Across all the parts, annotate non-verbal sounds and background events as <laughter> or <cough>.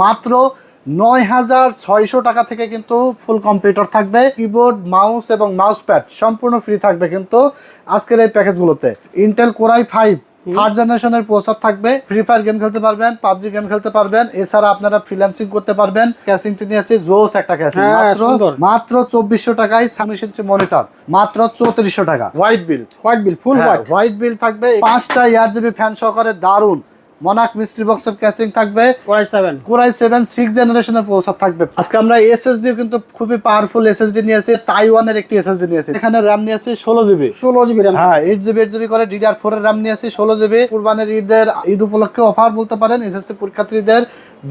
মাত্র নয় হাজার ছয়শো টাকা থেকে কিন্তু ফুল কম্পিউটার থাকবে। কিবোর্ড মাউস এবং মাউস প্যাড সম্পূর্ণ ফ্রি থাকবে কিন্তু আজকের এই প্যাকেজগুলোতে Intel core i five third জেনারেশনের প্রসেসর থাকবে। ফ্রি ফায়ার গেম খেলতে পারবেন পাবজি গেম খেলতে পারবেন এছাড়া আপনারা ফ্রিল্যান্সিং করতে পারবেন। ক্যাসিংটি নিয়েছি জোস একটা ক্যাসিং মাত্র মাত্র চব্বিশশো টাকায় ছাব্বিশ ইঞ্চি মনিটর মাত্র চৌত্রিশশো টাকা। White build white build full white build থাকবে। পাঁচটা ইয়ার জিবি ফ্যান সহকারে দারুণ মনাক মিস্ট্রি বক্সের ক্যাসিং থাকবে। Core i seven core i seven six জেনারেশনের প্রসেসর থাকবে। আজকে আমরা এসএসডি কিন্তু খুবই পাওয়ারফুল এসএসডি নিয়েছি তাইওয়ানের একটি এসএসডি নিয়েছি এখানে র্যাম নিয়েছি ষোলো জিবি ষোলো জিবি র্যাম হ্যাঁ এইট জিবি এইট জিবি করে ডিডিআর ফোর এর র্যাম নিয়েছি ষোলো জিবি কুরবানের ঈদের ঈদ উপলক্ষে অফার বলতে পারেন এসএসসি পরীক্ষার্থীদের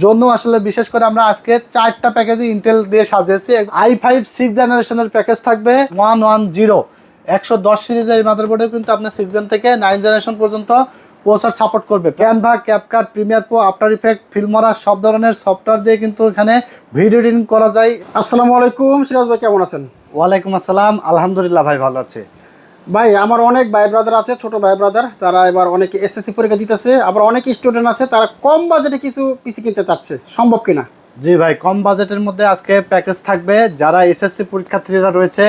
জন্য আসলে বিশেষ করে আমরা আজকে চারটা প্যাকেজে ইন্টেল দিয়ে সাজিয়েছি। আই ফাইভ সিক্স জেনারেশনের প্যাকেজ থাকবে ওয়ান ওয়ান জিরো একশো দশ সিরিজের এই মাদারবোর্ডে কিন্তু আপনার সিক্স জেন থেকে নাইন জেনারেশন পর্যন্ত প্রসার সাপোর্ট করবে। Canva CapCut Premiere Pro After Effect Filmora সব ধরনের সফটওয়্যার দিয়ে কিন্তু এখানে ভিডিও এডিটিং করা যায়। আসসালামু আলাইকুম সিরাজ ভাই কেমন আছেন? ওয়ালাইকুম আসসালাম আলহামদুলিল্লাহ ভাই ভালো আছে। ভাই আমার অনেক ভাই ব্রাদার আছে ছোট ভাই ব্রাদার তারা এবার অনেকে এসএসসি পরীক্ষা দিতেছে আবার অনেক স্টুডেন্ট আছে তারা কম বাজেটে কিছু পিসি কিনতে চাচ্ছে সম্ভব কিনা? জি ভাই কম বাজেটের মধ্যে আজকে প্যাকেজ থাকবে যারা এসএসসি পরীক্ষার্থীরা রয়েছে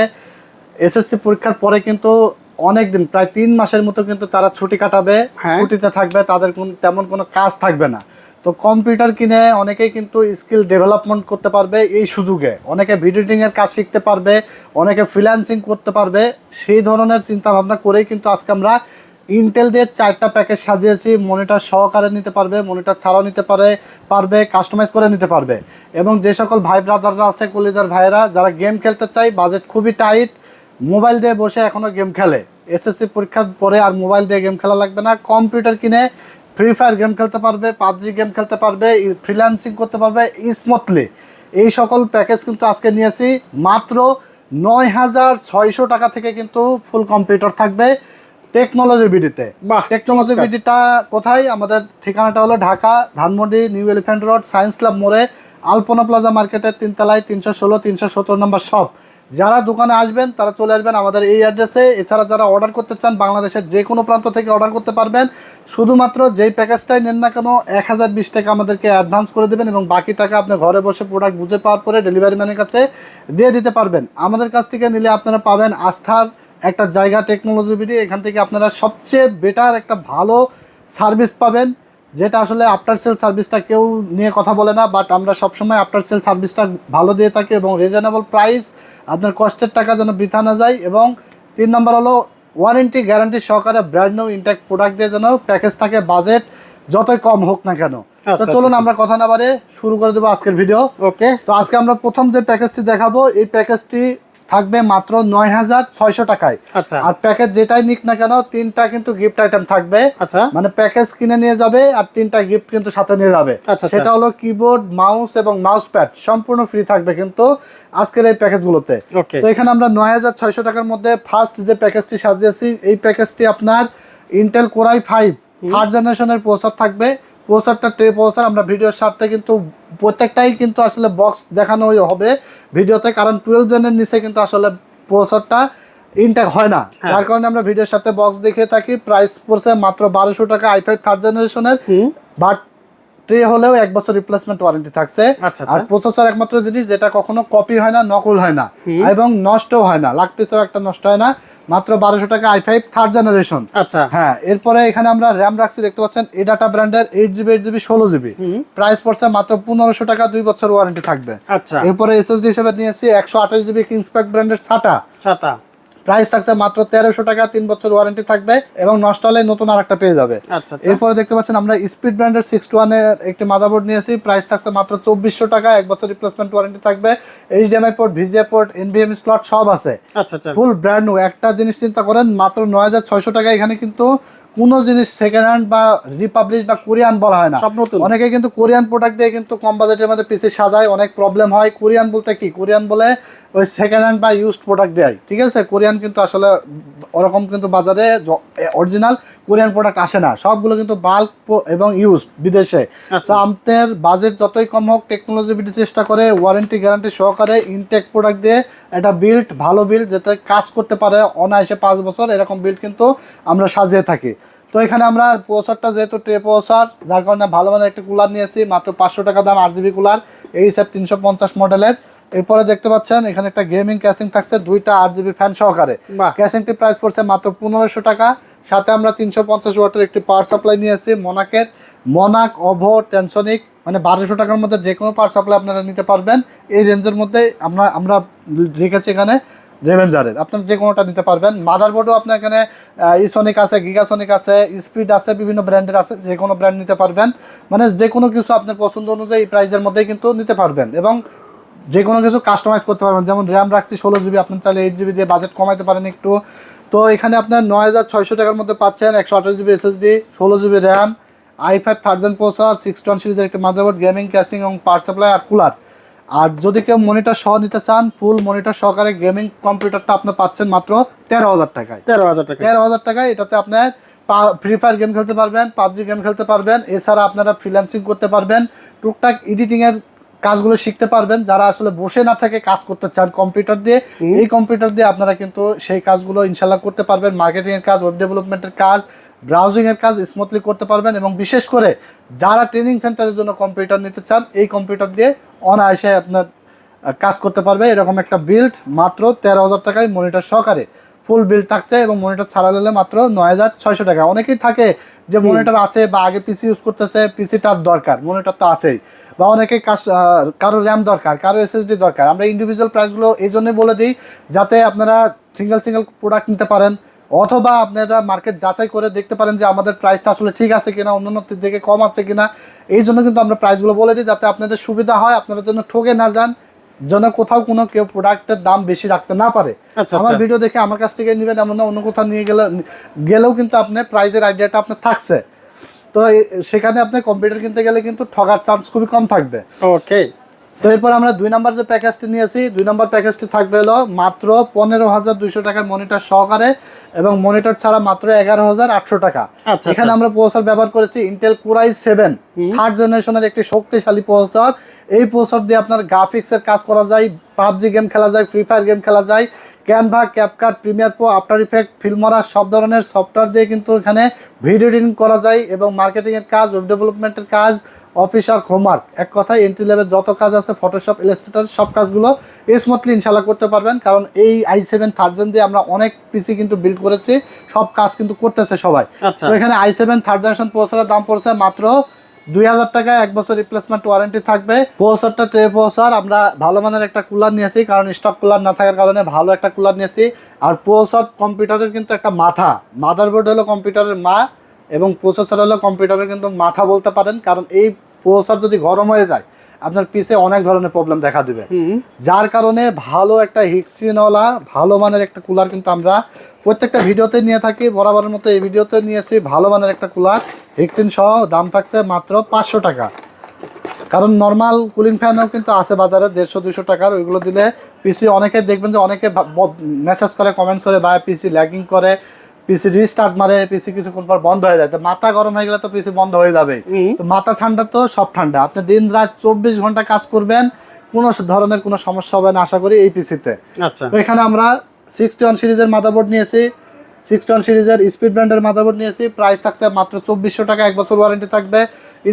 এসএসসি পরীক্ষার পরে কিন্তু অনেক দিন প্রায় তিন মাসের মতো কিন্তু তারা ছুটি কাটাবে হ্যাঁ। ছুটিতে থাকবে তাদের কোন তেমন কোনো কাজ থাকবে না। তো কম্পিউটার কিনে অনেকেই কিন্তু স্কিল ডেভেলপমেন্ট করতে পারবে এই সুযোগে। অনেকে ভিডিও এডিটিং এর কাজ শিখতে পারবে অনেকে ফ্রিল্যান্সিং করতে পারবে। সেই ধরনের চিন্তা ভাবনা করেই কিন্তু আজকে আমরা ইন্টেল দিয়ে চারটা প্যাকেজ সাজিয়েছি মনিটর সহকারে নিতে পারবে মনিটর ছাড়াও নিতে পারে পারবে কাস্টমাইজ করে নিতে পারবে। এবং যে সকল ভাই ব্রাদাররা আছে কলিজার ভাইয়েরা যারা গেম খেলতে চাই বাজেট খুবই টাইট মোবাইল দিয়ে বসে এখনও গেম খেলে। এসএসসি পরীক্ষার পরে আর মোবাইল দিয়ে গেম খেলা লাগবে না। কম্পিউটার কিনে ফ্রি ফায়ার গেম খেলতে পারবে পাবজি গেম খেলতে পারবে ফ্রিল্যান্সিং করতে পারবে স্মুথলি এই সকল প্যাকেজ কিন্তু আজকে নিয়েছি। মাত্র নয় হাজার ছয়শো টাকা থেকে কিন্তু ফুল কম্পিউটার থাকবে টেকনোলজি বিডিতে। বাহ, টেকনোলজি। বিডিটা কোথায়? আমাদের ঠিকানাটা হলো Dhaka Dhanmondi new elephant road science club মোড়ে আলপনা প্লাজা মার্কেটের তিনতলায় তিনশো ষোলো তিনশো সতেরো নম্বর শপ যারা দোকানে আসবেন, তারা চলে আসবেন আমাদের এই অ্যাড্রেসে এছাড়া যারা অর্ডার করতে চান, বাংলাদেশের যে কোনো প্রান্ত থেকে অর্ডার করতে পারবেন। শুধুমাত্র যেই প্যাকেজটাই নেন না কেন, এক হাজার বিশ টাকা আমাদেরকে অ্যাডভান্স করে দেবেন এবং বাকি টাকা আপনি ঘরে বসে প্রোডাক্ট বুঝে পাওয়ার পরে ডেলিভারি ম্যানের কাছে দিয়ে দিতে পারবেন। আমাদের কাছ থেকে নিলে আপনারা পাবেন আস্থার একটা জায়গা টেকনোলজি বিডি এখান থেকে আপনারা সবচেয়ে বেটার একটা ভালো সার্ভিস পাবেন, যেটা আসলে আফটার সেল সার্ভিসটা কেউ নিয়ে কথা বলে না বাট আমরা সবসময় আফটার সেল সার্ভিসটা ভালো দিয়ে থাকি এবং রিজনেবল প্রাইস আপনার কষ্টের টাকা যেন বৃথা না যায় এবং তিন নম্বর হলো ওয়ারেন্টি গ্যারান্টি সহকারে ব্র্যান্ড নিউ ইন্ট্যাক্ট প্রোডাক্ট দিয়ে যেন প্যাকেজ থাকে বাজেট যতই কম হোক না কেন। তো আচ্ছা, চলুন আমরা কথা না বারে শুরু করে দেবো আজকের ভিডিও ওকে তো আজকে আমরা প্রথম যে প্যাকেজটি দেখাবো এই প্যাকেজটি থাকবে মাত্র নয় হাজার ছয়শো টাকায়। আচ্ছা। আর প্যাকেজ যেটাই নিক না কেন তিনটা কিন্তু গিফট আইটেম থাকবে। আচ্ছা। মানে প্যাকেজ কিনে নিয়ে যাবে আর তিনটা গিফট কিন্তু সাথে নিয়ে যাবে। আচ্ছা, আচ্ছা। সেটা হলো কিবোর্ড মাউস এবং মাউস প্যাড সম্পূর্ণ ফ্রি থাকবে কিন্তু আজকের এই প্যাকেজগুলোতে ওকে তো এখানে আমরা নয় হাজার ছয়শো টাকার মধ্যে ফার্স্ট যে প্যাকেজটি সাজিয়েছি এই প্যাকেজটি আপনার Intel core i five third জেনারেশনের প্রসেসর থাকবে। প্রসেসরটা ট্রে প্রসেসর আমরা ভিডিওর সাথে কিন্তু প্রত্যেকটাই কিন্তু আসলে বক্স দেখানো হবে ভিডিওতে কারণ টুয়েলভ জেনের নিচে কিন্তু আসলে প্রসেসরটা ইনটেক হয় না। হ্যাঁ। যার কারণে আমরা ভিডিওর সাথে বক্স দেখে থাকি প্রাইস পড়ছে মাত্র বারোশো টাকা আই ফাইভ থার্ড জেনারেশনের বাট ট্রে হলেও এক বছর রিপ্লেসমেন্ট ওয়ারেন্টি থাকছে। আচ্ছা, আর আচ্ছা। প্রসেসর একমাত্র জিনিস যেটা কখনো কপি হয় না নকল হয় না। এবং নষ্ট হয় না লাখ পিসও একটা নষ্ট হয় না। মাত্র বারোশো টাকা আই ফাইভ থার্ড জেনারেশন আচ্ছা। হ্যাঁ এরপরে এখানে আমরা র্যাম রাখছি দেখতে পাচ্ছেন এই ডাটা ব্র্যান্ডের এইট জিবি এইট জিবি ষোলো জিবি প্রাইস পড়ছে মাত্র পনেরোশো টাকা দুই বছর ওয়ারেন্টি থাকবে। আচ্ছা। এরপরে এসএসডি হিসেবে নিয়েছি একশো আঠাশ জিবি কিংসপ্যাক ব্র্যান্ডের সাটা ছাতা প্রাইস থাকছে মাত্র তেরোশো টাকা তিন বছর ওয়ারেন্টি থাকবে এবং নষ্ট হলে নতুন আর একটা পেয়ে যাবে। আচ্ছা আচ্ছা। এরপরে দেখতে পাচ্ছেন আমরা স্পিড ব্র্যান্ডের সিক্স টু ওয়ানের একটি মাদারবোর্ড নিয়েছি। প্রাইস থাকছে মাত্র চব্বিশশো টাকা এক বছর রিপ্লেসমেন্ট ওয়ারেন্টি থাকবে। HDMI port VGA port NVMe slot সব আছে। ফুল ব্র্যান্ড নিউ একটা জিনিস চিন্তা করেন মাত্র নয় হাজার ছয়শো টাকা এখানে কিন্তু কোনো জিনিস সেকেন্ড হ্যান্ড বা রিপাবলিশ বা কোরিয়ান বলা হয় না। সব নতুন। অনেকে কিন্তু কোরিয়ান প্রোডাক্ট দিয়ে কিন্তু কম বাজেটের মধ্যে পিসি সাজায় অনেক প্রবলেম হয়। কোরিয়ান বলতে কি? কোরিয়ান বলে ওই সেকেন্ড হ্যান্ড বা ইউজড প্রোডাক্ট দেয়। ঠিক আছে? কোরিয়ান কিন্তু আসলে ওরকম কিন্তু বাজারে অরিজিনাল কোরিয়ান প্রোডাক্ট আসে না। সবগুলো কিন্তু বাল্ক এবং ইউজড বিদেশে। আচ্ছা। তো আপনার বাজেট যতই কম হোক টেকনোলজি বিডি চেষ্টা করে ওয়ারেন্টি গ্যারান্টি সহকারে ইনটেক প্রোডাক্ট দিয়ে একটা বিল্ড ভালো বিল্ড যাতে কাজ করতে পারে অনায়াসে পাঁচ বছর এরকম বিল্ড কিন্তু আমরা সাজিয়ে থাকি। তো এখানে আমরা প্রসারটা যেহেতু ট্রে প্রসার যার কারণে ভালো মানের একটা কুলার নিয়েছি মাত্র পাঁচশো টাকা দাম আট জিবি কুলার এই সেট তিনশো পঞ্চাশ মডেলের এরপরে দেখতে পাচ্ছেন এখানে একটা গেমিং ক্যাসিং থাকছে দুইটা আট জিবি ফ্যান সহকারে। ক্যাসিংটি প্রাইস পড়ছে মাত্র পনেরোশো টাকা। সাথে আমরা তিনশো পঞ্চাশ ওয়াটের একটি পাওয়ার সাপ্লাই নিয়েছি মনাকের মনাক অভো টেনশনিক মানে বারোশো টাকার মধ্যে যে কোনো পাওয়ার সাপ্লাই আপনারা নিতে পারবেন। এই রেঞ্জের মধ্যে আমরা আমরা রেখেছি এখানে রেভেঞ্জারের আপনারা যে কোনোটা নিতে পারবেন। মাদারবোর্ডও আপনার এখানে ইসনিক আছে গিগাসনিক আছে স্পিড আছে বিভিন্ন ব্র্যান্ডের আছে যে কোনো ব্র্যান্ড নিতে পারবেন। মানে যে কোনো কিছু আপনার পছন্দ অনুযায়ী এই প্রাইসের মধ্যেই কিন্তু নিতে পারবেন। এবং যে কোনো কিছু কাস্টমাইজ করতে পারবেন। যেমন র্যাম রাখছি ষোলো জিবি আপনি চাইলে এইট জিবি দিয়ে বাজেট কমাইতে পারেন একটু। তো এখানে আপনার নয় হাজার ছয়শো টাকার মধ্যে পাচ্ছেন একশো আঠাশ জিবি এসএসডি ষোলো GB RAM i five third gen processor six ton সিরিজের একটা মাদারবোর্ড গেমিং ক্যাসিং এবং পাওয়ার সাপ্লাই আর কুলার আর যদি কেউ মনিটর সহ নিতে চান ফুল মনিটর সহকারে গেমিং কম্পিউটারটা আপনি পাচ্ছেন মাত্র তেরো হাজার টাকায়। তেরো হাজার টাকা তেরো হাজার টাকায় এটাতে আপনার ফ্রি ফায়ার গেম খেলতে পারবেন পাবজি গেম খেলতে পারবেন এছাড়া আপনারা ফ্রিল্যান্সিং করতে পারবেন টুকটাক এডিটিংয়ের কাজগুলো শিখতে পারবেন। যারা আসলে বসে না থেকে কাজ করতে চান কম্পিউটার দিয়ে এই কম্পিউটার দিয়ে আপনারা কিন্তু সেই কাজগুলো ইনশাল্লাহ করতে পারবেন। মার্কেটিংয়ের কাজ ওয়েব ডেভেলপমেন্টের কাজ ব্রাউজিংয়ের কাজ স্মুথলি করতে পারবেন এবং বিশেষ করে যারা ট্রেনিং সেন্টারের জন্য কম্পিউটার নিতে চান এই কম্পিউটার দিয়ে অনায়াসে আপনার কাজ করতে পারবে। এরকম একটা বিল্ড মাত্র তেরো হাজার টাকায় মনিটর সহকারে। ফুল বিল্ড থাকছে এবং মনিটর ছাড়া নিলে মাত্র নয় হাজার ছয়শো টাকা। অনেকেই থাকে যে মনিটর আছে বা আগে পিসি ইউজ করতেছে পিসিটার দরকার মনিটর তো আছেই। বা অনেকে কারও র্যাম দরকার কারও এসএসডি দরকার। আমরা ইন্ডিভিজুয়াল প্রাইসগুলো এই জন্যই বলে দিই যাতে আপনারা সিঙ্গেল সিঙ্গেল প্রোডাক্ট নিতে পারেন অথবা আপনারা মার্কেট যাচাই করে দেখতে পারেন যে আমাদের প্রাইসটা আসলে ঠিক আছে কিনা অন্যান্য থেকে কম আছে কিনা। এই জন্য কিন্তু আমরা প্রাইসগুলো বলে দিই যাতে আপনাদের সুবিধা হয় আপনারা যেন ঠকে না যান। যেন কোথাও কোনো কেউ প্রোডাক্টের দাম বেশি রাখতে না পারে। আচ্ছা আমার আচ্ছা ভিডিও দেখে আমার কাছ থেকে নেবেন এমন না অন্য কোথাও নিয়ে গেলে গেলেও কিন্তু আপনার প্রাইজের আইডিয়াটা আপনার থাকছে। তো সেখানে আপনি কম্পিউটার কিনতে গেলে কিন্তু ঠগার চান্স খুবই কম থাকবে। ওকে তো এরপর আমরা দুই নাম্বার যে প্যাকেজটি নিয়েছি দুই নাম্বার প্যাকেজটি থাকবে হলো মাত্র পনেরো হাজার দুইশো টাকার মনিটর সহকারে এবং মনিটর ছাড়া মাত্র এগারো হাজার আটশো টাকা। আচ্ছা এখানে আমরা প্রসেসর ব্যবহার করেছি ইন্টেল কোরাই সেভেন থার্ড জেনারেশনের একটি শক্তিশালী প্রসেসর এই প্রসেসর দিয়ে আপনার গ্রাফিক্সের কাজ করা যায় পাবজি গেম খেলা যায় ফ্রি ফায়ার গেম খেলা যায় Canva CapCut Premiere Pro After Effect Filmora সব ধরনের সফটওয়্যার দিয়ে কিন্তু এখানে ভিডিও এডিটিং করা যায় এবং মার্কেটিংয়ের কাজ ওয়েব ডেভেলপমেন্টের কাজ অফিস আর হোমওয়ার্ক এক কথায় এন্ট্রি লেভেল যত কাজ আছে ফটোশপ ইলাস্ট্রেটর সব কাজগুলো স্মুথলি ইনশাল্লাহ করতে পারবেন। কারণ এই আই সেভেন থার্ড দিয়ে আমরা অনেক পিসি কিন্তু বিল্ড করেছি সব কাজ কিন্তু করতেছে সবাই। আচ্ছা। তো এখানে আই সেভেন থার্ড জেনারেশন প্রসেসরের দাম পড়ছে মাত্র দুই হাজার টাকা এক বছর রিপ্লেসমেন্ট ওয়ারেন্টি থাকবে। প্রসেসরটা ট্রে প্রসেসর আমরা ভালো মানের একটা কুলার নিয়েছি কারণ স্টক কুলার না থাকার কারণে ভালো একটা কুলার নিয়েছি। আর প্রসেসর কম্পিউটারের কিন্তু একটা মাথা। মাদারবোর্ড হলো কম্পিউটারের মা এবং প্রসেসর হলো কম্পিউটারের কিন্তু মাথা বলতে পারেন কারণ এই প্রসেসর যদি গরম হয়ে যায় আপনার পিসে অনেক ধরনের প্রবলেম দেখা দিবে। যার কারণে ভালো একটা হিটসিনওয়ালা ভালো মানের একটা কুলার কিন্তু আমরা প্রত্যেকটা ভিডিওতে নিয়ে থাকি বরাবরের মতো এই ভিডিওতে নিয়েছি ভালো মানের একটা কুলার হিটসিন সহ দাম থাকছে মাত্র পাঁচশো টাকা। কারণ নর্মাল কুলিং ফ্যানও কিন্তু আছে বাজারে দেড়শো দুশো টাকার ওইগুলো দিলে পিসি অনেকে দেখবেন যে অনেকে মেসেজ করে কমেন্টস করে বা পিসি ল্যাগিং করে পিসি রিস্টার্ট মারে পিসি কিছুক্ষণ পর বন্ধ হয়ে যায়। তো মাথা গরম হয়ে গেলে তো পিসি বন্ধ হয়ে যাবে তো মাথা ঠান্ডা তো সব ঠান্ডা। আপনি দিন রাত চব্বিশ ঘণ্টা কাজ করবেন কোনো ধরনের কোনো সমস্যা হবে না আশা করি এই পিসিতে আচ্ছা। তো এখানে আমরা সিক্সটি ওয়ান সিরিজের মাদারবোর্ড নিয়েছি। সিক্সটি ওয়ান সিরিজের স্পিড ব্র্যান্ডের মাদারবোর্ড নিয়েছি। প্রাইস থাকছে মাত্র চব্বিশশো টাকা এক বছর ওয়ারেন্টি থাকবে।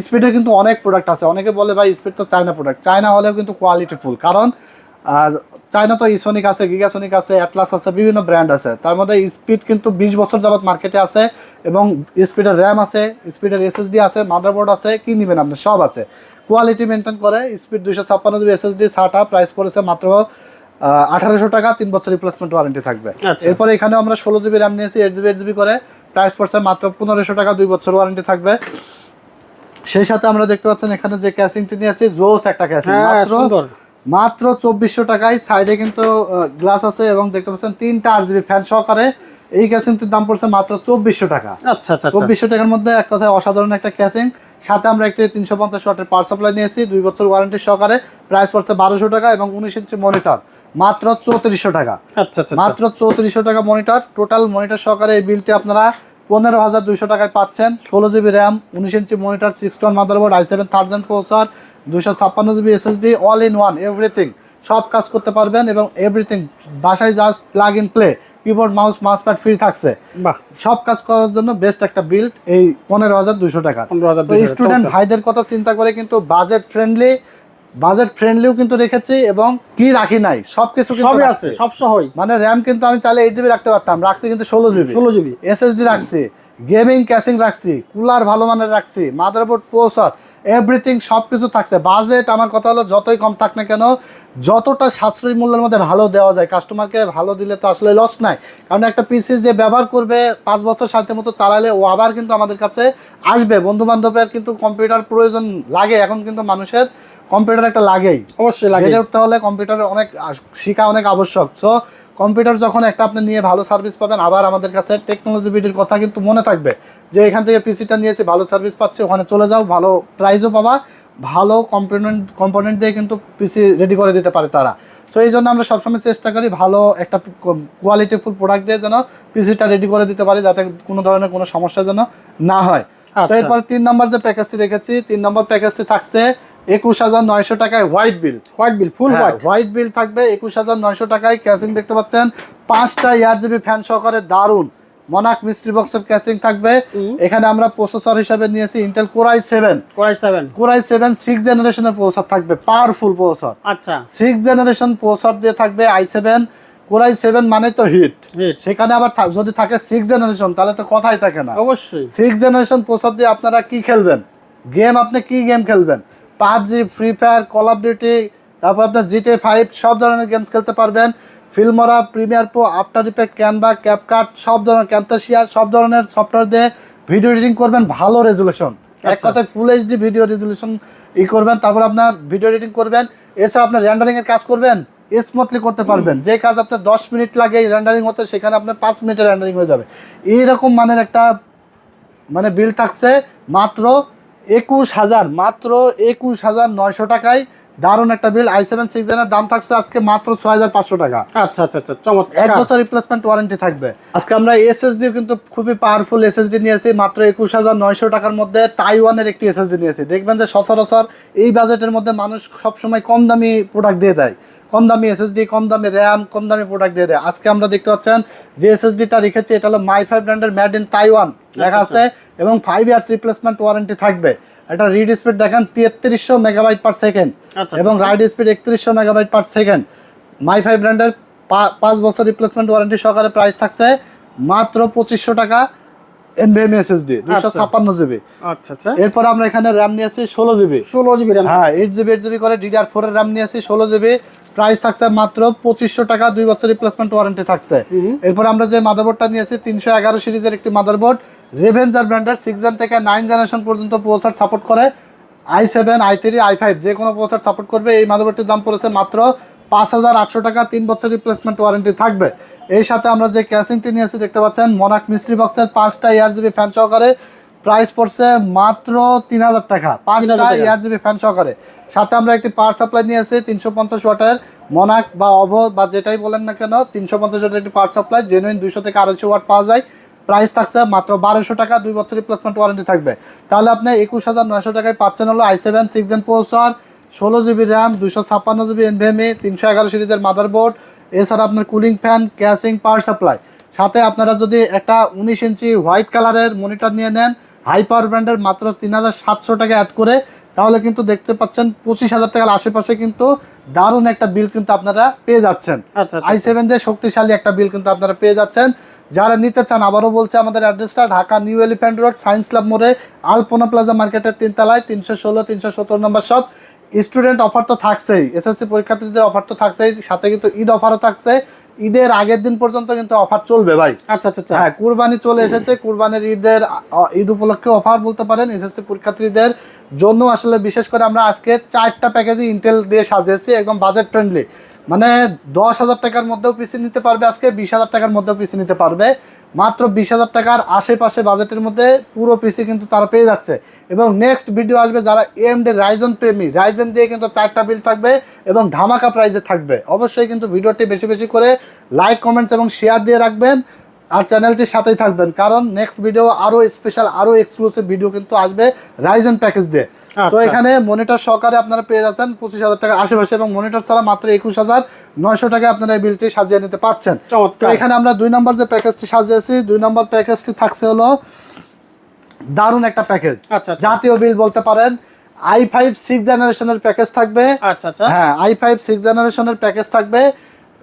স্পিডে কিন্তু অনেক প্রোডাক্ট আছে। অনেকে বলে ভাই স্পিড তো চায়না প্রোডাক্ট চায়না হলেও কিন্তু কোয়ালিটি ফুল কারণ আর চায়না তো ইসোনিক আছে গিগাসোনিক আছে অ্যাটলাস আছে বিভিন্ন ব্র্যান্ড আছে। তার মধ্যে স্পিড কিন্তু বিশ বছর যাবত মার্কেটে আছে এবং স্পিডের র্যাম আছে স্পিডের এসএসডি আছে মাদারবোর্ড আছে কি নেবেন আপনি? সব আছে। কোয়ালিটি মেনটেন করে স্পিড দুইশো ছাপ্পান্ন জিবি এসএসডি সাটা প্রাইস পড়েছে মাত্র আঠারোশো টাকা তিন বছর রিপ্লেসমেন্ট ওয়ারেন্টি থাকবে। আচ্ছা। এরপরে এখানে আমরা ষোলো জিবি র্যাম নিয়েছি এইট জিবি এইট জিবি করে প্রাইস পড়ছে মাত্র পনেরোশো টাকা দুই বছর ওয়ারেন্টি থাকবে। সেই সাথে আমরা দেখতে পাচ্ছেন এখানে যে ক্যাসিংটি নিয়েছি জোস একটা ক্যাসিং মাত্র মাত্র চব্বিশশো টাকায়। সাইডে কিন্তু গ্লাস আছে এবং দেখতে পাচ্ছেন তিনটা আট জিবি ফ্যান সহকারে। এই ক্যাসিংটির দাম পড়ছে মাত্র চব্বিশশো টাকা। আচ্ছা আচ্ছা আচ্ছা। চব্বিশশো টাকার মধ্যে এক কথায় অসাধারণ একটা ক্যাসিং। সাথে আমরা একটি তিনশো পঞ্চাশ ওয়াটের পাওয়ার সাপ্লাই নিয়েছি দুই বছর ওয়ারেন্টি সহকারে। প্রাইস পড়ছে বারোশো টাকা এবং উনিশ ইঞ্চি মনিটর। মাত্র চৌত্রিশশো টাকা। আচ্ছা আচ্ছা আচ্ছা। মাত্র চৌত্রিশশো টাকা মনিটর। টোটাল মনিটর সহকারে এই বিলটি আপনারা পনেরো হাজার দুইশো টাকায় পাচ্ছেন। ষোলো জিবি র্যাম উনিশ ইঞ্চি monitor six ton motherboard i seven thousand processor দুশো ছাপ্পান্ন GB SSD all in one everything সব কাজ করতে পারবেন এবং এভরিথিং বাসায় just plug in play keyboard mouse mouse pad free থাকছে সব কাজ করার জন্য বেস্ট একটা বিল্ড এই পনেরো হাজার দুশো টাকা স্টুডেন্ট ভাইদের কথা চিন্তা করে কিন্তু বাজেট ফ্রেন্ডলি বাজেট ফ্রেন্ডলিও কিন্তু রেখেছি এবং কি রাখি নাই সবকিছু সবই আছে সব সহই। মানে র্যাম কিন্তু আমি চাইলে এইট জিবি রাখতে পারতাম রাখছি কিন্তু ষোলো জিবি ষোলো জিবি এসএসডি রাখছি গেমিং ক্যাসিং রাখছি কুলার ভালো মানের রাখছি মাদারবোর্ড প্রসেসর এভরিথিং সব কিছু থাকছে। বাজেট আমার কথা হলো যতই কম থাক না কেন যতটা সাশ্রয়ী মূল্যের মধ্যে ভালো দেওয়া যায় কাস্টমারকে ভালো দিলে তো আসলে লস নাই। কারণ একটা পিসি যে ব্যবহার করবে পাঁচ বছর সাথে মতো চালালে ও আবার কিন্তু আমাদের কাছে আসবে। বন্ধু বান্ধবের কিন্তু কম্পিউটার প্রয়োজন লাগে এখন কিন্তু মানুষের। কম্পিউটার একটা লাগেই। অবশ্যই লাগে বেড়ে উঠতে হলে কম্পিউটার অনেক শেখা অনেক আবশ্যক। সো কম্পিউটার যখন একটা আপনি নিয়ে ভালো সার্ভিস পাবেন আবার আমাদের কাছে টেকনোলজি বিডির কথা কিন্তু মনে থাকবে যে এখান থেকে পিসিটা নিয়েছি ভালো সার্ভিস পাচ্ছি ওখানে চলে যাও ভালো প্রাইজও পাবা ভালো কম্পোনেন্ট কম্পোনেন্ট দিয়ে কিন্তু পিসি রেডি করে দিতে পারে তারা। সো এই জন্য আমরা সবসময় চেষ্টা করি ভালো একটা কোয়ালিটিফুল প্রোডাক্ট দিয়ে যেন পিসিটা রেডি করে দিতে পারি যাতে কোনো ধরনের কোনো সমস্যা যেন না হয়। তো আচ্ছা। এরপর তিন নম্বর যে প্যাকেজটি রেখেছি তিন নম্বর প্যাকেজটি থাকছে একুশ হাজার নয়শো টাকায় white bill white bill full white white bill থাকবে একুশ হাজার নয়শো টাকায়। ক্যাসিং দেখতে পাচ্ছেন পাঁচটা ইয়ার জিবি ফ্যান সহকারে দারুণ মনাক মিস্ট্রি বক্সের ক্যাসিং থাকবে। এখানে আমরা প্রসেসর হিসাবে নিয়েছি Intel core i seven core i seven core i seven six জেনারেশনের প্রসেসর থাকবে পাওয়ারফুল প্রসেসর আচ্ছা। সিক্স জেনারেশন প্রসেসর দিয়ে থাকবে আই সেভেন কোরাই সেভেন মানে তো হিট সেখানে আবার যদি থাকে সিক্স জেনারেশন তাহলে তো কথাই থাকে না। অবশ্যই। সিক্স জেনারেশন প্রসাদ দিয়ে আপনারা কি খেলবেন? গেম আপনি কি গেম খেলবেন? PUBG free fire call of duty তারপর আপনার জিটে ফাইভ সব ধরনের গেমস খেলতে পারবেন। Filmora premiere pro after effect Canva CapCut সব ধরনের ক্যাম্পেশিয়া সব ধরনের সফটওয়্যার দিয়ে ভিডিও এডিটিং করবেন ভালো রেজুলেশন এক আচ্ছা। কথায় ফুল এইচডি ভিডিও রেজুলেশন ই করবেন তারপর আপনার ভিডিও এডিটিং করবেন। এছাড়া আপনার র্যান্ডারিং এর কাজ করবেন স্মুথলি করতে পারবেন। যে কাজ আপনার দশ মিনিট লাগে র্যান্ডারিং হতে সেখানে আপনার পাঁচ মিনিটে র্যান্ডারিং হয়ে যাবে। এইরকম মানের একটা মানে বিল থাকছে মাত্র একুশ হাজার মাত্র একুশ হাজার নয়শো টাকায় দারুণ একটা বিল আই সেভেন সিক্স এর দাম থাকছে আজকে মাত্র ছয় হাজার পাঁচশো টাকা। আচ্ছা আচ্ছা আচ্ছা চমৎকার। এক বছর রিপ্লেসমেন্ট ওয়ারেন্টি থাকবে। আজকে আমরা এসএসডি কিন্তু খুবই পাওয়ারফুল এসএসডি নিয়েছি মাত্র একুশ হাজার নয়শো টাকার মধ্যে তাইওয়ানের একটি এসএসডি নিয়েছি। দেখবেন যে সচরাচর এই বাজেটের মধ্যে মানুষ সবসময় কম দামি প্রোডাক্ট দিয়ে দেয়। কম দামি এসএসডি কম দামি র্যাম কম দামি প্রোডাক্ট দিয়ে দেয়। আজকে আমরা দেখতে পাচ্ছেন যে এসএসডিটা রেখেছে এটা হলো মাই ফাইভ ব্র্যান্ডের ম্যাড ইন তাইওয়ান লেখা আছে এবং ফাইভ ইয়ার্স রিপ্লেসমেন্ট ওয়ারেন্টি থাকবে। এটা রিড স্পিড দেখেন তেত্রিশশো মেগাবাইট পার সেকেন্ড আচ্ছা, এবং রাইড স্পিড একত্রিশশো megabyte per second my five ব্র্যান্ডের পাঁচ বছর রিপ্লেসমেন্ট ওয়ারেন্টি সহকারে প্রাইস থাকছে মাত্র পঁচিশশো টাকা এনভিএম এসএসডি দুশো আচ্ছা। ছাপ্পান্ন জিবি আচ্ছা আচ্ছা। এরপর আমরা এখানে র্যাম নিয়েছি ষোলো জিবি ষোলো জিবি র্যাম হ্যাঁ এইট জিবি এইট জিবি করে ডিডিআর ফোর এর র্যাম নিয়েছি ষোলো জিবি প্রাইস থাকছে মাত্র পঁচিশশো টাকা দুই বছর রিপ্লেসমেন্ট ওয়ারেন্টি থাকছে। এরপর আমরা যে মাদারবোর্ডটা নিয়েছি তিনশো এগারো সিরিজের একটি মাদারবোর্ড রেভেঞ্জার ব্র্যান্ডের সিক্স জেন থেকে নাইন জেনারেশন পর্যন্ত প্রসেসর সাপোর্ট করে। I seven i three i five যে কোনো প্রসেসর সাপোর্ট করবে। এই মাদারবোর্ডটির দাম পড়েছে মাত্র পাঁচ হাজার আটশো টাকা তিন বছর রিপ্লেসমেন্ট ওয়ারেন্টি থাকবে। এই সাথে আমরা যে ক্যাসিংটি নিয়েছি দেখতে পাচ্ছেন মনাক মিস্ট্রি বক্সের পাঁচটা ইয়ার জিবি ফ্যান সহকারে প্রাইস পড়ছে মাত্র তিন হাজার টাকা। পাঁচটা। ইয়ার জিবি ফ্যান সহকারে। সাথে আমরা একটি পাওয়ার সাপ্লাই নিয়েছি তিনশো পঞ্চাশ ওয়াটের মনাক বা অভ বা যেটাই বলেন না কেন তিনশো পঞ্চাশ ওয়াটের একটি পাওয়ার সাপ্লাই জেনুইন দুইশো থেকে আড়াইশো ওয়াট পাওয়া যায়। প্রাইস থাকছে মাত্র বারোশো টাকা দুই বছর রিপ্লেসমেন্ট ওয়ারেন্টি থাকবে। তাহলে আপনি একুশ হাজার নয়শো টাকায় পাচ্ছেন হলো i seven six gen processor ষোলো জিবি র্যাম দুশো ছাপ্পান্ন জিবি এনভিএমই তিনশো এগারো সিরিজের মাদারবোর্ড এছাড়া আপনার cooling fan casing power supply সাথে আপনারা যদি একটা উনিশ ইঞ্চি হোয়াইট কালারের মনিটর নিয়ে নেন হাই পাওয়ার ব্র্যান্ডের মাত্র তিন হাজার সাতশো টাকা অ্যাড করে তাহলে কিন্তু দেখতে পাচ্ছেন পঁচিশ হাজার টাকার আশেপাশে কিন্তু দারুণ একটা বিল কিন্তু আপনারা পেয়ে যাচ্ছেন। আচ্ছা আচ্ছা আই সেভেন দিয়ে শক্তিশালী একটা বিল কিন্তু আপনারা পেয়ে যাচ্ছেন। যারা নিতে চান আবারও বলছে আমাদের অ্যাড্রেসটা Dhaka New Elephant Road Science Club মোড়ে আলপনা প্লাজা মার্কেটের তিনতলায় তিনশো ষোলো তিনশো সত্তর নম্বর সব স্টুডেন্ট অফার তো থাকছেই এসএসসি পরীক্ষার্থীদের অফার তো থাকছেই সাথে কিন্তু ঈদ অফারও থাকছে। ঈদের আগের দিন পর্যন্ত কিন্তু অফার চলবে ভাই। আচ্ছা আচ্ছা আচ্ছা। হ্যাঁ কুরবানি চলে এসেছে। কুরবানির ঈদের ঈদ উপলক্ষে অফার বলতে পারেন এসএসসি পরীক্ষার্থীদের জন্য। আসলে বিশেষ করে আমরা আজকে চারটা প্যাকেজে ইন্টেল দিয়ে সাজিয়েছি একদম বাজেট ফ্রেন্ডলি মানে দশ হাজার টাকার মধ্যেও পিসি নিতে পারবে আজকে বিশ হাজার টাকার মধ্যেও পিসি নিতে পারবে। মাত্র বিশ হাজার টাকার আশেপাশে বাজেটের মধ্যে পুরো পিসি কিন্তু তারা পেয়ে যাচ্ছে। এবং নেক্সট ভিডিও আসবে যারা এমডি রাইজন প্রেমী। রাইজেন দিয়ে কিন্তু চারটা বিল থাকবে এবং ধামাকা প্রাইজে থাকবে। অবশ্যই কিন্তু ভিডিওটি বেশি বেশি করে লাইক কমেন্টস এবং শেয়ার দিয়ে রাখবেন। আর চ্যানেলটির সাথেই থাকবেন কারণ নেক্সট ভিডিও আরও স্পেশাল আরও এক্সক্লুসিভ ভিডিও কিন্তু আসবে রাইজেন প্যাকেজ দিয়ে। তো আচ্ছা। এখানে মনিটর সহকারে আপনারা পেয়ে যাচ্ছেন পঁচিশ হাজার টাকার আশেপাশে এবং মনিটর ছাড়া মাত্র একুশ হাজার নয়শো টাকা আপনারা এই বিলটি সাজিয়ে নিতে পাচ্ছেন। তো এখানে আমরা দুই নম্বর যে প্যাকেজটি সাজিয়েছি দুই নম্বর প্যাকেজটি থাকছে হলো দারুণ একটা প্যাকেজ আচ্ছা, আচ্ছা। জাতীয় বিল বলতে পারেন আই ফাইভ সিক্স জেনারেশনের প্যাকেজ থাকবে। আচ্ছা আচ্ছা। হ্যাঁ আই ফাইভ সিক্স জেনারেশনের প্যাকেজ থাকবে।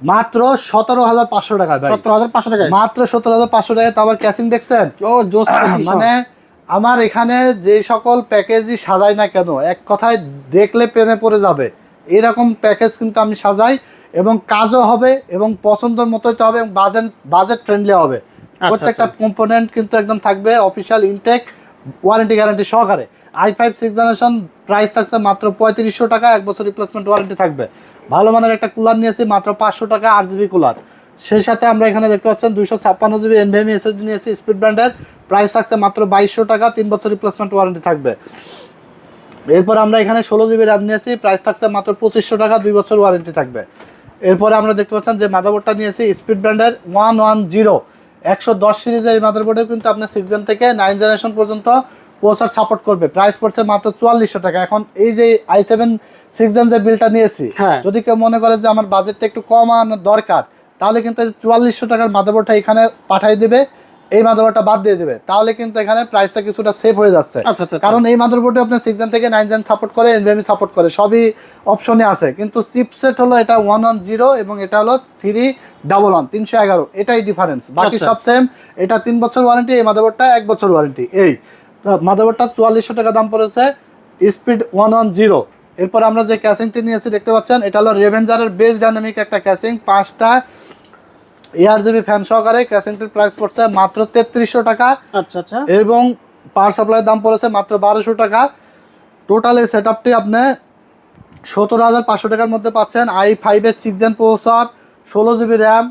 মাত্র সতেরো হাজার পাঁচশো টাকা ভাই। সত্তর হাজার পাঁচশো টাকায়? মাত্র সতেরো হাজার পাঁচশো টাকায় তো আবার ক্যাসিং দেখছেন? ও জোস <coughs> মানে আমার এখানে যে সকল প্যাকেজই সাজাই না কেন এক কথায় দেখলে প্রেমে পড়ে যাবে। এরকম প্যাকেজ কিন্তু আমি সাজাই এবং কাজও হবে এবং পছন্দের মতোই তো হবে এবং বাজেট বাজেট ফ্রেন্ডলি হবে। আচ্ছা, প্রত্যেকটা কম্পোনেন্ট কিন্তু একদম থাকবে অফিসিয়াল ইনটেক ওয়ারেন্টি গ্যারান্টি সহকারে। I five six generation price থাকছে মাত্র পঁয়ত্রিশশো টাকা, এক বছর রিপ্লেসমেন্ট ওয়ারেন্টি থাকবে। ভালো মানের একটা কুলার নিয়েছি, মাত্র পাঁচশো টাকা আট জিবি কুলার সেই সাথে আমরা এখানে দেখতে পাচ্ছেন দুইশো ছাপ্পান্ন জিবি এনভিএমি এসএসডি নিয়েছি স্পিড ব্র্যান্ডের প্রাইস থাকছে মাত্র বাইশশো টাকা, তিন বছর রিপ্লেসমেন্ট ওয়ারেন্টি থাকবে। এরপর আমরা এখানে ষোলো জিবি র্যাম নিয়েছি প্রাইস থাকছে মাত্র পঁচিশশো টাকা, দুই বছর ওয়ারেন্টি থাকবে। এরপরে আমরা দেখতে পাচ্ছেন যে মাদারবোর্ডটা নিয়েছি স্পিড ব্র্যান্ডের ওয়ান ওয়ান জিরো একশো দশ সিরিজের এই মাদারবোর্ডে কিন্তু আপনার সিক্স জেন থেকে নাইন জেনারেশন পর্যন্ত প্রসার সাপোর্ট করবে। প্রাইস পড়ছে মাত্র চুয়াল্লিশশো টাকা। এখন এই যে আই সেভেন সিক্স জেন যে বিলটা নিয়েছি হ্যাঁ। যদি কেউ মনে করে যে আমার বাজেটটা একটু কমানো দরকার তাহলে কিন্তু চুয়াল্লিশশো টাকার মাদারবোর্ডটা এখানে পাঠিয়ে দেবে এই মাদারবোর্ডটা বাদ দিয়ে দেবে। তাহলে কিন্তু এখানে প্রাইসটা কিছুটা সেভ হয়ে যাচ্ছে। আচ্ছা আচ্ছা কারণ এই মাদারবোর্ডে আপনার সিক্স জেন থেকে নাইন জেন সাপোর্ট করে এনভিএমি সাপোর্ট করে সবই অপশনে আছে। কিন্তু চিপসেট হলো এটা ওয়ান ওয়ান জিরো এবং এটা হলো থ্রি ডাবল ওয়ান তিনশো এগারো। এটাই ডিফারেন্স বাকি আচ্ছা। সব সেম এটা তিন বছর ওয়ারেন্টি এই মাদারবোর্ডটা এক বছর ওয়ারেন্টি এই। মাদারবোর্ডটা চুয়াল্লিশশো টাকা দাম পড়েছে স্পিড ওয়ান ওয়ান জিরো এরপর আমরা যে ক্যাসিংটি নিয়েছি দেখতে পাচ্ছেন এটা হলো রেভেঞ্জারের বেস ডাইনামিক একটা ক্যাসিং পাঁচটা এয়ার জিবি ফ্যান সহকারে ক্যাসিংটির প্রাইস পড়ছে মাত্র তেত্রিশশো টাকা। আচ্ছা আচ্ছা। এবং পাওয়ার সাপ্লাইয়ের দাম পড়েছে মাত্র বারোশো টাকা। টোটাল এই সেট আপটি আপনি সতেরো হাজার পাঁচশো টাকার মধ্যে পাচ্ছেন। আই ফাইভের সিক্স জেন প্রসেসর ষোলো জিবি র্যাম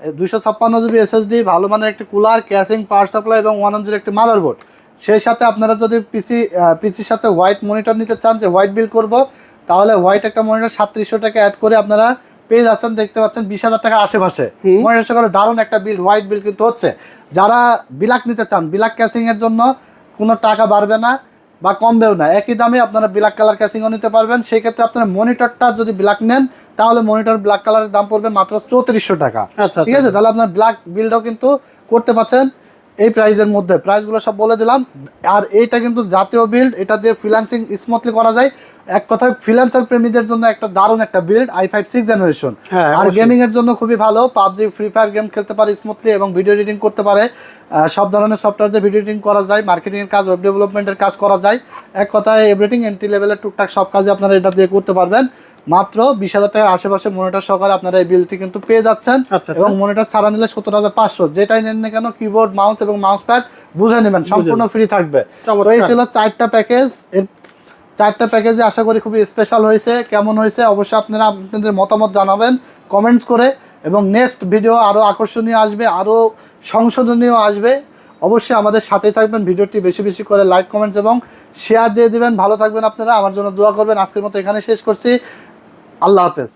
দুইশো ছাপ্পান্ন জিবি এসএসডি ভালো মানের একটি কুলার ক্যাসিং পাওয়ার সাপ্লাই এবং ওয়ান জিরো একটি মাদারবোর্ড সেই সাথে আপনারা যদি পিসি পিসির সাথে হোয়াইট মনিটর নিতে চান যে হোয়াইট বিল করব তাহলে হোয়াইট একটা মনিটর সাতত্রিশশো টাকা অ্যাড করে আপনারা পেয়ে যাচ্ছেন দেখতে পাচ্ছেন বিশ হাজার টাকা আশেপাশে। মনিটর সহকারে দারুণ একটা বিল হোয়াইট বিল কিন্তু হচ্ছে। যারা বিলাক নিতে চান বিলাক ক্যাসিং এর জন্য কোনো টাকা বাড়বে না বা কমবেও না একই দামে আপনারা ব্ল্যাক কালার ক্যাসিংও নিতে পারবেন। সেই ক্ষেত্রে আপনারা মনিটরটা যদি ব্ল্যাক নেন তাহলে মনিটর ব্ল্যাক কালারের দাম পড়বে মাত্র চৌত্রিশশো টাকা। আচ্ছা ঠিক আছে? তাহলে আপনার ব্ল্যাক বিলটাও কিন্তু করতে পারছেন। এই প্রাইজের মধ্যে। প্রাইসগুলো সব বলে দিলাম। আর এইটা কিন্তু জাতীয় বিল্ড এটা দিয়ে ফ্রিলান্সিং স্মুথলি করা যায়। এক কথায় ফ্রিল্যান্সার প্রেমীদের জন্য একটা দারুণ একটা build i five six generation R. Gaming এর জন্য খুবই ভালো। পাবজি ফ্রি ফায়ার গেম খেলতে পারে স্মুথলি এবং ভিডিও এডিটিং করতে পারে। সব ধরনের সফটওয়্যার দিয়ে ভিডিও এডিটিং করা যায় মার্কেটিং এর কাজ ওয়েব ডেভেলপমেন্টের কাজ করা যায়। এক কথায় এভরিথিং এন্ট্রি লেভেলের টুকটাক সব কাজে আপনারা এটা দিয়ে করতে পারবেন। মাত্র বিশ হাজার টাকার আশেপাশে মনিটর সহকারে আপনারা এই বিলটি কিন্তু পেয়ে যাচ্ছেন। আচ্ছা, এবং মনিটর ছাড়া নিলে সত্তর হাজার পাঁচশো। যেটাই নেন না কেন কিবোর্ড মাউস এবং মাউস প্যাড বুঝে নেবেন সম্পূর্ণ ফ্রি থাকবে। তো এই ছিল চারটা প্যাকেজ এর চারটা প্যাকেজে আশা করি খুবই স্পেশাল হয়েছে। কেমন হয়েছে? অবশ্যই আপনারা আপনাদের মতামত জানাবেন কমেন্টস করে। এবং নেক্সট ভিডিও আরও আকর্ষণীয় আসবে আরও সংশোধনীয় আসবে। অবশ্যই আমাদের সাথেই থাকবেন ভিডিওটি বেশি বেশি করে লাইক কমেন্টস এবং শেয়ার দিয়ে দিবেন। ভালো থাকবেন আপনারা। আমার জন্য দোয়া করবেন। আজকের মতো এখানে শেষ করছি। আল্লাহ হাফেজ।